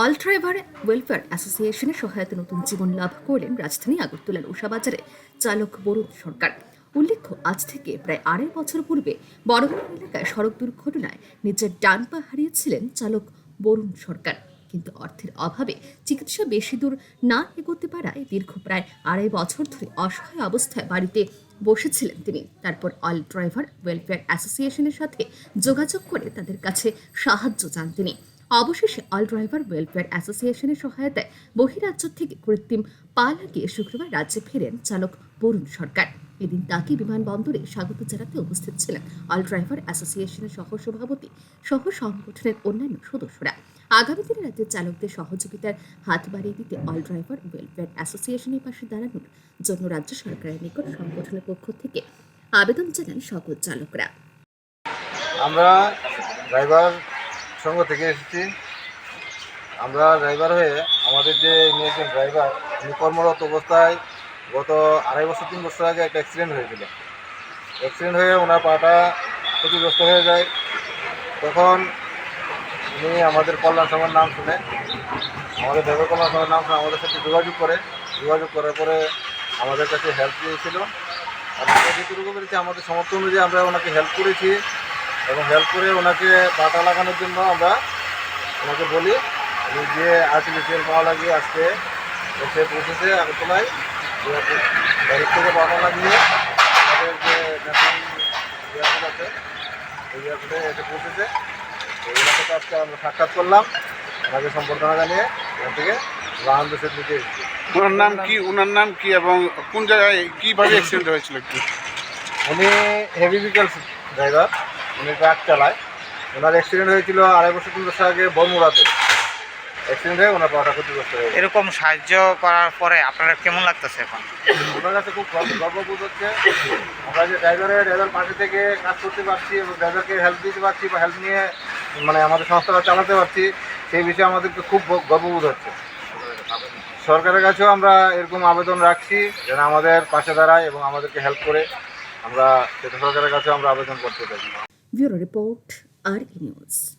All driver welfare অ্যাসোসিয়েশনের সহায়তা নতুন জীবন লাভ করলেন রাজধানী আগরতলার উষাবাজারে চালক বরুণ সরকার। উল্লেখ্য, আজ থেকে প্রায় আড়াই বছর পূর্বে বড়গ্রাম এলাকায় সড়ক দুর্ঘটনায় নিজের ডান পা হারিয়েছিলেন চালক বরুণ সরকার। কিন্তু অর্থের অভাবে চিকিৎসা বেশি দূর না এগোতে পারায় দীর্ঘ প্রায় আড়াই বছর ধরে অসহায় অবস্থায় বাড়িতে বসেছিলেন তিনি। তারপর অল ড্রাইভার ওয়েলফেয়ার অ্যাসোসিয়েশনের সাথে যোগাযোগ করে তাদের কাছে সাহায্য চান তিনি। অবশেষে অল ড্রাইভার ওয়েলফেয়ার অ্যাসোসিয়েশনের সহায়তায় বহিরাজ্য থেকে কৃত্রিম পা লাগিয়ে শুক্রবার রাজ্যে ফেরেন চালক বরুণ সরকার। এদিন তাকে বিমানবন্দরে স্বাগত জানাতে উপস্থিত ছিলেন অল ড্রাইভার অ্যাসোসিয়েশনের সহ সভাপতি সহ সংগঠনের অন্যান্য সদস্যরা। আগামী দিনে রাজ্যের চালকদের সহযোগিতার হাত বাড়িয়ে দিতে অল ড্রাইভার ওয়েলফেয়ার অ্যাসোসিয়েশনের পাশে দাঁড়ানোর জন্য রাজ্য সরকারের নিকট সংগঠনের পক্ষ থেকে আবেদন জানান সকল চালকরা। আমরা ড্রাইভার সংঘ থেকে এসেছি। আমরা ড্রাইভার হয়ে আমাদের যে একজন ড্রাইভার উনি কর্মরত অবস্থায় গত আড়াই বছর, তিন বছর আগে একটা অ্যাক্সিডেন্ট হয়েছিল। অ্যাক্সিডেন্ট হয়ে ওনার পাটা ক্ষতিগ্রস্ত হয়ে যায়। তখন উনি আমাদের কল্যাণ সংঘের নাম শুনে, আমাদের ড্রাইভার কল্যাণ সংঘের নাম শুনে আমাদের সাথে যোগাযোগ করে, যোগাযোগ করার পরে আমাদের কাছে হেল্প দিয়েছিল আমরা যেটুকু পেরেছি আমাদের সমর্থ অনুযায়ী আমরা ওনাকে হেল্প করেছি। এবং হেল্প করে ওনাকে পাটা লাগানোর জন্য আমরা ওনাকে বলি উনি যে আর্টিফিশিয়াল পাওয়া লাগিয়ে আজকে এসে পৌঁছেছে আগরতলায়। গাড়ির থেকে পাটা লাগিয়ে আমাদের যে ন্যাশনাল এয়ারপোর্ট আছে ওই এয়ারপোর্টে এসে পৌঁছেছে। তো আজকে আমরা সাক্ষাৎ করলাম ওনাকে সম্বর্ধনা জানিয়ে এখান থেকে রাহান দেশের দিকে এসেছি। ওনার নাম কি? ওনার নাম কি এবং কোন জায়গায় কীভাবে অ্যাক্সিডেন্ট হয়েছিল একটু উনি হেভি ভেহিকেলস ড্রাইভার উনি ট্রাক চালায়। ওনার অ্যাক্সিডেন্ট হয়েছিল আড়াই বছর তিন বছর আগে বর্মুরাতে অ্যাক্সিডেন্ট হয়ে ওনার পাটা ক্ষতিগ্রস্ত হয়ে এরকম সাহায্য করার পরে আপনারা কেমন লাগতেছে এখন? ওনার কাছে খুব গর্ব- গর্ববোধ হচ্ছে। আমরা যে ড্রাইভারের ড্রাইভার পাশে থেকে কাজ করতে পারছি এবং ড্রাইভারকে হেল্প দিতে পারছি বা হেল্প নিয়ে মানে আমাদের সংস্থাটা চালাতে পারছি সেই বিষয়ে আমাদেরকে খুব গর্ববোধ হচ্ছে। সরকারের কাছেও আমরা এরকম আবেদন রাখছি যেন আমাদের পাশে দাঁড়ায় এবং আমাদেরকে হেল্প করে আমরা সেটা সরকারের কাছেও আমরা আবেদন করতে চাই। Bureau Report, RK News.